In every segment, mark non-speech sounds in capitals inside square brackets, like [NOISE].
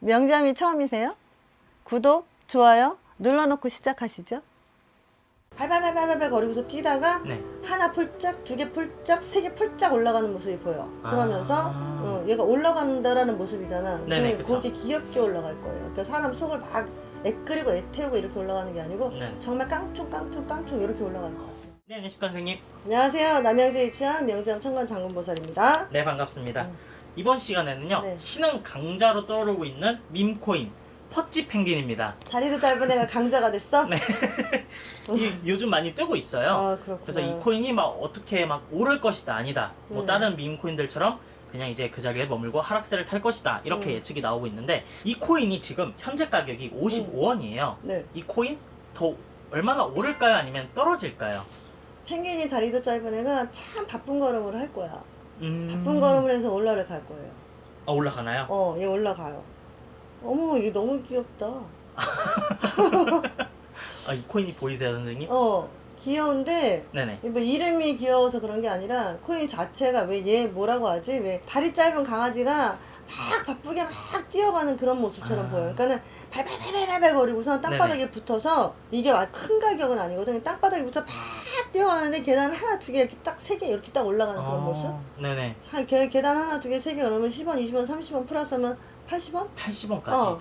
명잠이 처음이세요? 구독, 좋아요 눌러놓고 시작하시죠. 발발발발발 거리고서 뛰다가 네. 하나 폴짝, 두 개 폴짝, 세 개 폴짝 올라가는 모습이 보여. 그러면서 아. 어, 얘가 올라간다라는 모습이잖아. 네네, 근데 그쵸. 그렇게 귀엽게 올라갈 거예요. 그러니까 사람 속을 막 애끓이고 애태우고 이렇게 올라가는 게 아니고 네. 정말 깡총 깡총 깡총 이렇게 올라갈 것 같아요. 네, 안녕하십니까 선생님. 안녕하세요. 남양주에 위치한 명장 청관 장군보살입니다. 네, 반갑습니다. 음. 이번 시간에는요. 네. 신흥 강자로 떠오르고 있는 밈코인 퍼치 펭귄입니다. 다리도 짧은 애가 강자가 됐어? 네. [LAUGHS] 이, 요즘 많이 뜨고 있어요. 아, 그렇구나. 그래서 이 코인이 막 어떻게 막 오를 것이다 아니다. 뭐 음. 다른 밈코인들처럼 그냥 이제 그 자리에 머물고 하락세를 탈 것이다. 이렇게 음. 예측이 나오고 있는데 이 코인이 지금 현재 가격이 55원이에요. 네. 이 코인 더 얼마나 오를까요? 아니면 떨어질까요? 펭귄이 다리도 짧은 애가 참 바쁜 걸음을 할 거야. 음... 바쁜 걸음을 해서 올라를 갈 거예요. 아, 올라가나요? 어, 얘 올라가요. 어머, 이게 너무 귀엽다. [LAUGHS] 아, 이 코인이 보이세요, 선생님? 어, 귀여운데, 네네. 뭐 이름이 귀여워서 그런 게 아니라 코인 자체가 왜 얘 뭐라고 하지? 왜 다리 짧은 강아지가 막 바쁘게 막 뛰어가는 그런 모습처럼 아. 보여요. 그러니까는 발발발발발 거리고서 땅바닥에 붙어서 이게 막 큰 가격은 아니거든. 땅바닥에 붙어 막 뛰어가는데 계단 하나 두 개 이렇게 딱 세 개 이렇게 딱 올라가는 그런 모습. 어, 네네. 한 계, 계단 하나 두 개 세 개 그러면 10원, 20원, 30원 플러스하면 80원? 80원까지 어.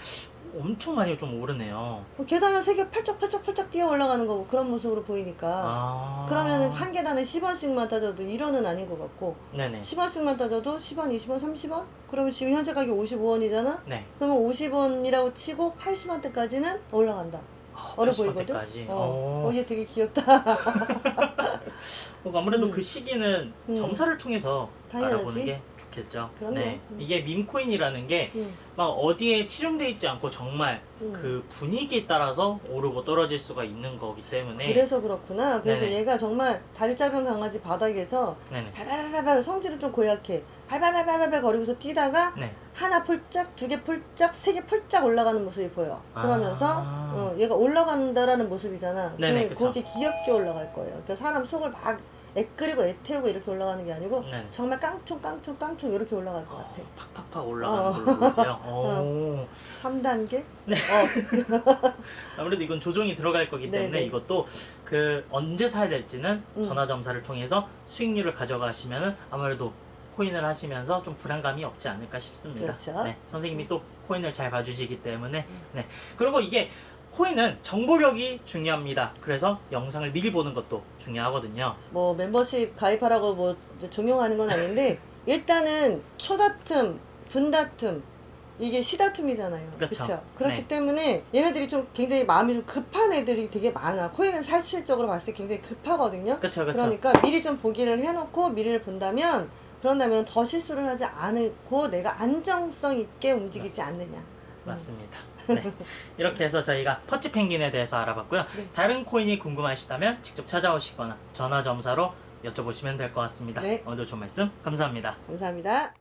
엄청 많이 좀 오르네요. 뭐 계단을 세개 펄쩍펄쩍펄쩍 뛰어 올라가는 거고 그런 모습으로 보이니까 아. 그러면은 한 계단에 10원씩만 따져도 1원은 아닌 것 같고 네네. 10원씩만 따져도 10원, 20원, 30원? 그러면 지금 현재 가격 55원이잖아? 네. 그러면 50원이라고 치고 80원대까지는 올라간다. 아, 어려 80원 보이거든? 어. 어. 어, 얘 되게 귀엽다. [LAUGHS] 어, 아무래도 음. 그 시기는 음. 점사를 통해서 당연하지. 알아보는 게 좋겠죠. 그럼요. 네. 음. 이게 밈코인이라는 게막 응, 어디에 치중돼 있지 않고 정말 응. 그 분위기에 따라서 오르고 떨어질 수가 있는 거기 때문에 그래서 그렇구나. 그래서 네네. 얘가 정말 다리 짧은 강아지 바닥에서 네네. 발발발발 성질은 좀 고약해. 발발발발발 거리고서 뛰다가 네. 하나 폴짝, 두 개 폴짝, 세 개 폴짝 올라가는 모습이 보여. 그러면서 아. 어, 얘가 올라간다라는 모습이잖아. 네네, 그쵸. 그렇게 귀엽게 올라갈 거예요. 그러니까 사람 속을 막 애끓이고 애태우고 이렇게 올라가는 게 아니고 네. 정말 깡총 깡총 깡총 이렇게 올라갈 것 어, 같아. 팍팍팍 올라가는 어. 걸로 보이세요. [LAUGHS] 오. 3단계? 네. 어, [LAUGHS] 아무래도 이건 조정이 들어갈 거기 때문에 네네. 이것도 그 언제 사야 될지는 음. 전화 점사를 통해서 수익률을 가져가시면은 아무래도 코인을 하시면서 좀 불안감이 없지 않을까 싶습니다. 그렇죠. 네, 선생님이 또 코인을 잘 봐주시기 때문에 음. 네 그리고 이게 코인은 정보력이 중요합니다. 그래서 영상을 미리 보는 것도 중요하거든요. 뭐 멤버십 가입하라고 뭐 이제 종용하는 건 아닌데 [LAUGHS] 일단은 초다툼, 분다툼 이게 시다툼이잖아요. 그쵸. 그렇죠. 그렇기 네. 때문에 얘네들이 좀 굉장히 마음이 좀 급한 애들이 되게 많아. 코인은 사실적으로 봤을 때 굉장히 급하거든요. 그렇죠, 그렇죠. 그러니까 미리 좀 보기를 해놓고 미리를 본다면 그런다면 더 실수를 하지 않고 내가 안정성 있게 움직이지 않느냐. 맞습니다. 네. 이렇게 해서 저희가 퍼치 펭귄에 대해서 알아봤고요. 네. 다른 코인이 궁금하시다면 직접 찾아오시거나 전화 점사로 여쭤보시면 될 것 같습니다. 네. 오늘도 좋은 말씀 감사합니다. 감사합니다.